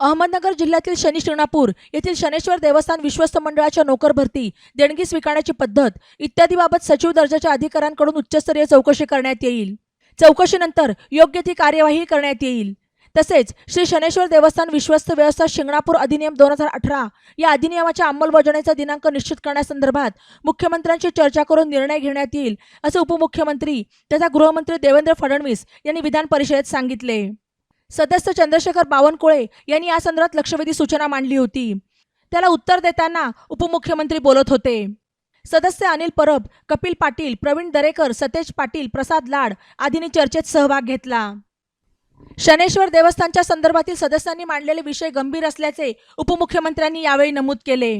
अहमदनगर जिल्ह्यातील शनी शिंगणापूर येथील शनेश्वर देवस्थान विश्वस्त मंडळाच्या नोकर भरती देणगी स्वीकारण्याची पद्धत इत्यादीबाबत सचिव दर्जाच्या अधिकाऱ्यांकडून उच्चस्तरीय चौकशी करण्यात येईल. चौकशीनंतर योग्य ती कार्यवाही करण्यात येईल. तसेच श्री शनेश्वर देवस्थान विश्वस्त व्यवस्था शिंगणापूर अधिनियम दोन हजार अठरा या अधिनियमाच्या अंमलबजावणीचा दिनांक निश्चित करण्यासंदर्भात मुख्यमंत्र्यांशी चर्चा करून निर्णय घेण्यात येईल असं उपमुख्यमंत्री तथा गृहमंत्री देवेंद्र फडणवीस यांनी विधान परिषदेत सांगितले. सदस्य चंद्रशेखर बावनकुळे यांनी या संदर्भात लक्षवेधी सूचना मांडली होती. त्याला उत्तर देताना उपमुख्यमंत्री बोलत होते. सदस्य अनिल परब कपिल पाटील प्रवीण दरेकर सतेज पाटील प्रसाद लाड आदींनी चर्चेत सहभाग घेतला. शनेश्वर देवस्थानच्या संदर्भातील सदस्यांनी मांडलेले विषय गंभीर असल्याचे उपमुख्यमंत्र्यांनी यावेळी नमूद केले.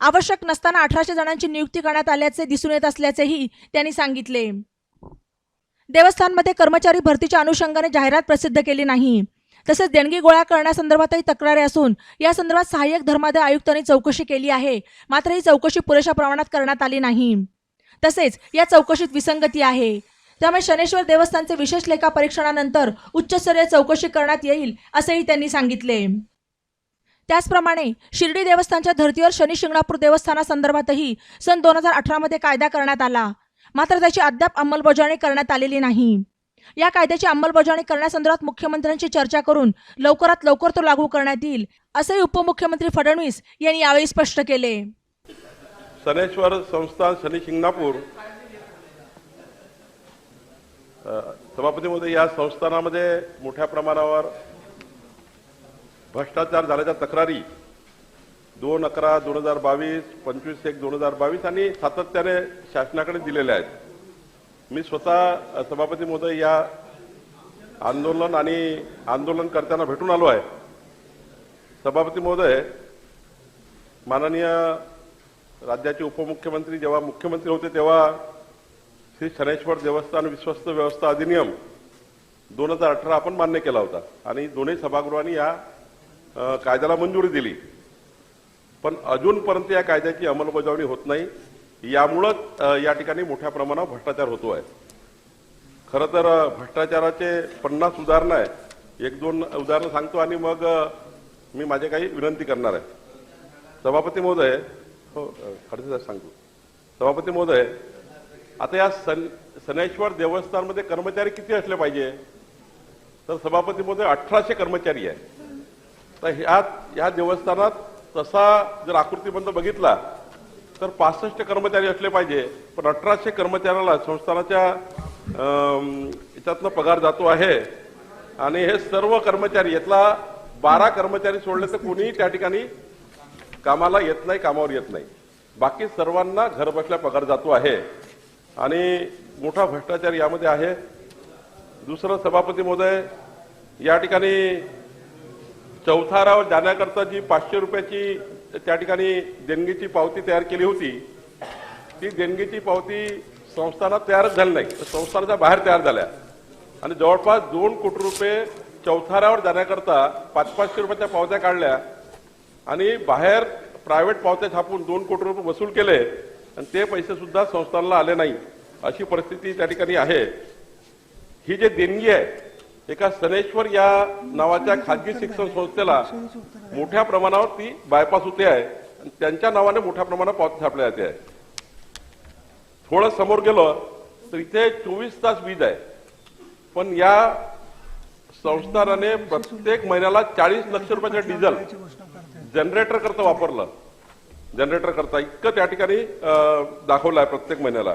आवश्यक नसताना अठराशे जणांची नियुक्ती करण्यात आल्याचे दिसून येत असल्याचेही त्यांनी सांगितले. देवस्थानमध्ये कर्मचारी भरतीच्या अनुषंगाने जाहिरात प्रसिद्ध केली नाही. तसेच देणगी गोळा करण्यासंदर्भातही तक्रारी असून या संदर्भात सहाय्यक धर्मादाय आयुक्तांनी चौकशी केली आहे. मात्र ही चौकशी पुरेशा प्रमाणात करण्यात आली नाही. तसेच या चौकशीत विसंगती आहे. त्यामुळे शनेश्वर देवस्थानचे विशेष लेखा परीक्षणानंतर उच्चस्तरीय चौकशी करण्यात येईल असेही त्यांनी सांगितले. त्याचप्रमाणे शिर्डी देवस्थानच्या धर्तीवर शनी शिंगणापूर देवस्थानासंदर्भातही सन दोन हजार अठरामध्ये कायदा करण्यात आला. मात्र त्याची अद्याप अंमलबजावणी करण्यात आलेली नाही. या कायद्याची अंमलबजावणी करण्यासंदर्भात मुख्यमंत्र्यांची चर्चा करून लवकरात लवकर तो लागू करण्यात येईल असेही उपमुख्यमंत्री फडणवीस यांनी यावेळी स्पष्ट केले. सनेश्वर संस्थान शनी शिंगणापूर सभापती महोदय या संस्थानामध्ये मोठ्या प्रमाणावर भ्रष्टाचार झाल्याच्या तक्रारी दोन अकरा दोन हजार बावीस पंचवीस एक दोन हजार बावीस आणि सातत्याने शासनाकडे दिलेल्या आहेत. मी स्वतः सभापती महोदय या आंदोलन आणि आंदोलन करताना भेटून आलो आहे. सभापती महोदय माननीय राज्याचे उपमुख्यमंत्री जेव्हा मुख्यमंत्री होते तेव्हा श्री शनेश्वर देवस्थान विश्वस्त व्यवस्था अधिनियम दोन हजार अठरा आपण मान्य केला होता आणि दोन्ही सभागृहांनी या कायद्याला मंजुरी दिली. पण अजूनपर्यंत या कायद्याची अंमलबजावणी होत नाही. यामुळंच या ठिकाणी मोठ्या प्रमाणावर भ्रष्टाचार होतो आहे. खरं तर भ्रष्टाचाराचे पन्नास उदाहरणं आहे एक दोन उदाहरणं सांगतो आणि मग मी माझे काही विनंती करणार आहे. सभापती महोदय हो खडसे साहेब सांगतो सभापती महोदय आता या सन सनेश्वर देवस्थानमध्ये कर्मचारी किती असले पाहिजे? तर सभापती महोदय अठराशे कर्मचारी आहे. तर ह्या ह्या देवस्थानात तसा जर आकृतीबंध बघितला तर पासष्ट कर्मचारी असले पाहिजे. पण अठराशे कर्मचाऱ्याला संस्थानाच्या याच्यातनं पगार जातो आहे. आणि हे सर्व कर्मचारी यातला बारा कर्मचारी सोडले तर कोणीही त्या ठिकाणी कामाला येत नाही कामावर येत नाही. बाकी सर्वांना घर बसल्या पगार जातो आहे. आणि मोठा भ्रष्टाचार यामध्ये आहे. दुसरं सभापती महोदय या ठिकाणी चौथारावर जाण्याकरता जी पाचशे रुपयाची त्या ठिकाणी देणगीची पावती तयार केली होती ती देणगीची पावती संस्थाला तयारच झाली नाही. तर संस्थानाच्या बाहेर तयार झाल्या. आणि जवळपास दोन कोटी रुपये चौथारावर जाण्याकरता पाच पाचशे रुपयाच्या पावत्या काढल्या आणि बाहेर प्रायव्हेट पावत्या छापून दोन कोटी रुपये वसूल केले आणि ते पैसे सुद्धा संस्थानाला आले नाही. अशी परिस्थिती त्या ठिकाणी आहे. ही जे देणगी आहे एका सनेश्वर या नावाच्या खाजगी शिक्षण संस्थेला मोठ्या प्रमाणावर ती बायपास होते आहे. आणि त्यांच्या नावाने मोठ्या प्रमाणात पावती छापल्या जाते आहे. थोडं समोर गेलो तर इथे चोवीस तास वीज आहे. पण या संस्थानाने प्रत्येक महिन्याला चाळीस लक्ष रुपयाचं डिझेल जनरेटर करता वापरलं. जनरेटर करता. इतकं त्या ठिकाणी दाखवलं आहे प्रत्येक महिन्याला.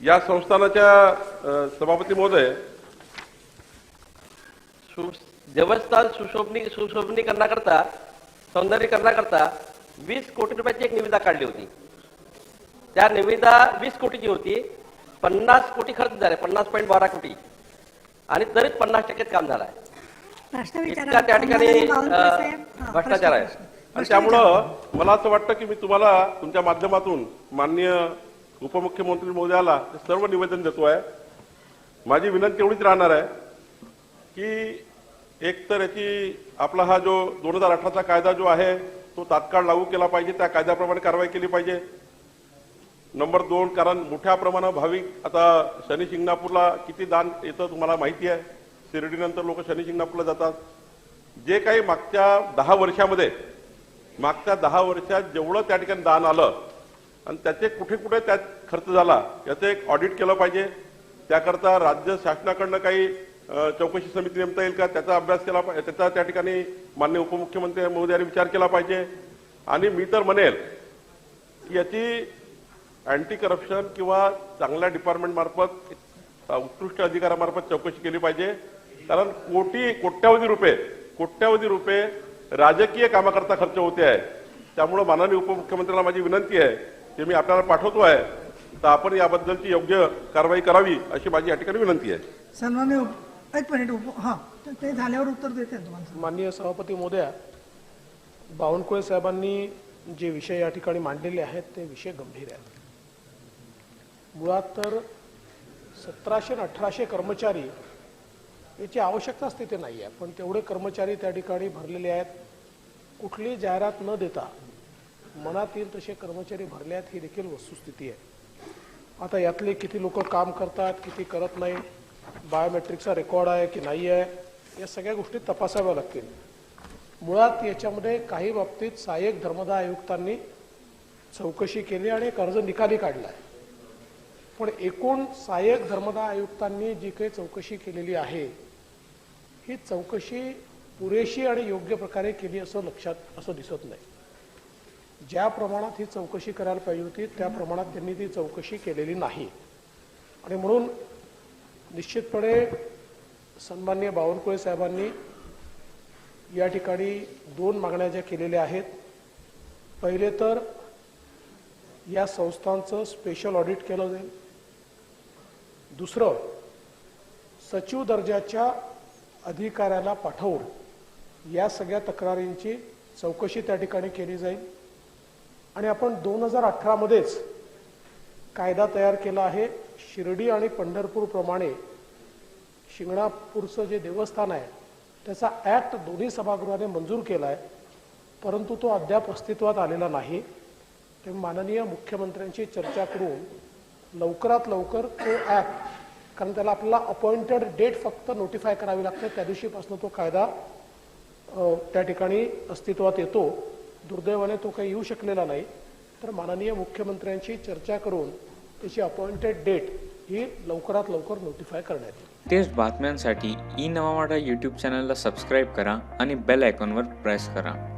या संस्थानाच्या सभापती महोदय देवस्थान सुशोभनी सुशोभनीकरणाकरता सौंदर्यीकरणाकरता वीस कोटी रुपयाची एक निविदा काढली होती. त्या निविदा वीस कोटीची होती. पन्नास कोटी खर्च झाले. पन्नास पॉईंट बारा कोटी. आणि तरीच पन्नास टक्केच काम झालं आहे प्रश्न इतका विचारा. त्या ठिकाणी. हा, भ्रष्टाचार आहे. आणि त्यामुळं मला असं वाटतं की मी तुम्हाला तुमच्या माध्यमातून माननीय उपमुख्यमंत्री महोदयाला सर्व निवेदन देतो आहे माझी विनंती एवढीच राहणार आहे. की एक तर याची आपला हा जो दोन हजार अठराचा कायदा जो आहे तो तात्काळ लागू केला पाहिजे त्या कायद्याप्रमाणे कारवाई केली पाहिजे. नंबर दोन कारण मोठ्या प्रमाणात भाविक आता शनी शिंगणापूरला किती दान येतं तुम्हाला माहिती आहे. शिर्डीनंतर लोक शनी शिंगणापूरला जातात. जे काही मागच्या दहा वर्षामध्ये मागच्या दहा वर्षात जेवढं त्या ठिकाणी दान आलं आणि त्याचे कुठे कुठे त्यात खर्च झाला याचं एक ऑडिट केलं पाहिजे. त्याकरता राज्य शासनाकडनं काही चौकशी समिती नेमता येईल का? त्याचा अभ्यास केला पाहिजे त्याचा त्या ठिकाणी मान्य उपमुख्यमंत्री महोदयांनी विचार केला पाहिजे. आणि मी तर म्हणेल की याची अँटी करप्शन किंवा चांगल्या डिपार्टमेंट मार्फत उत्कृष्ट अधिकाऱ्यामार्फत चौकशी केली पाहिजे. कारण कोटी कोट्यावधी रुपये कोट्यावधी रुपये राजकीय कामाकरता खर्च होते आहे. त्यामुळं माननीय उपमुख्यमंत्र्यांना माझी विनंती आहे की मी आपल्याला पाठवतो आहे तर आपण याबद्दलची योग्य कारवाई करावी अशी माझी या ठिकाणी विनंती आहे. सन्मान्य एक मिनिट उप हां तर ते झाल्यावर उत्तर देते तुम्हाला. माननीय सभापती मोदया बावनकुळे साहेबांनी जे विषय या ठिकाणी मांडलेले आहेत ते विषय गंभीर आहेत. मुळात तर सतराशे आणि अठराशे कर्मचारी याची आवश्यकताच तिथे नाही आहे पण तेवढे कर्मचारी त्या ठिकाणी भरलेले आहेत. कुठली जाहिरात न देता मनात येईल तसे कर्मचारी भरले आहेत ही देखील वस्तुस्थिती आहे. आता यातले किती लोक काम करतात किती करत नाही बायोमेट्रिकचा रेकॉर्ड आहे की नाही आहे या सगळ्या गोष्टी तपासाव्या लागतील. मुळात याच्यामध्ये काही बाबतीत सहाय्यक धर्मदाय आयुक्तांनी चौकशी केली आणि एक अर्ज निकाली काढला आहे. पण एकूण सहाय्यक धर्मदाय आयुक्तांनी जी काही चौकशी केलेली आहे ही चौकशी पुरेशी आणि योग्य प्रकारे केली असं लक्षात असं दिसत नाही. ज्या प्रमाणात ही चौकशी करायला पाहिजे होती त्या प्रमाणात त्यांनी ती चौकशी केलेली नाही. आणि म्हणून निश्चितपणे सन्मान्य बावनकुळे साहेबांनी या ठिकाणी दोन मागण्या ज्या केलेल्या आहेत. पहिले तर या संस्थांचं स्पेशल ऑडिट केलं जाईल. दुसरं सचिव दर्जाच्या अधिकाऱ्याला पाठवून या सगळ्या तक्रारींची चौकशी त्या ठिकाणी केली जाईल. आणि आपण दोन हजार अठरामध्येच कायदा तयार केला आहे. शिर्डी आणि पंढरपूरप्रमाणे शिंगणापूरचं जे देवस्थान आहे त्याचा ॲक्ट दोन्ही सभागृहाने मंजूर केला आहे. परंतु तो अद्याप अस्तित्वात आलेला नाही. ते माननीय मुख्यमंत्र्यांशी चर्चा करून लवकरात लवकर तो ॲक्ट कारण त्याला आपल्याला अपॉइंटेड डेट फक्त नोटिफाय करावी लागते. त्या दिवशीपासून तो कायदा त्या ठिकाणी अस्तित्वात येतो. दुर्दैवाने तो काही येऊ शकलेला नाही. तर माननीय मुख्यमंत्र्यांशी चर्चा करून त्याची अपॉइंटेड डेट ही लवकरात लवकर नोटिफाय करण्यात येईल. तेच बातम्यांसाठी ई नवावाडा यूट्यूब चॅनलला सबस्क्राईब करा आणि बेल आयकॉनवर प्रेस करा.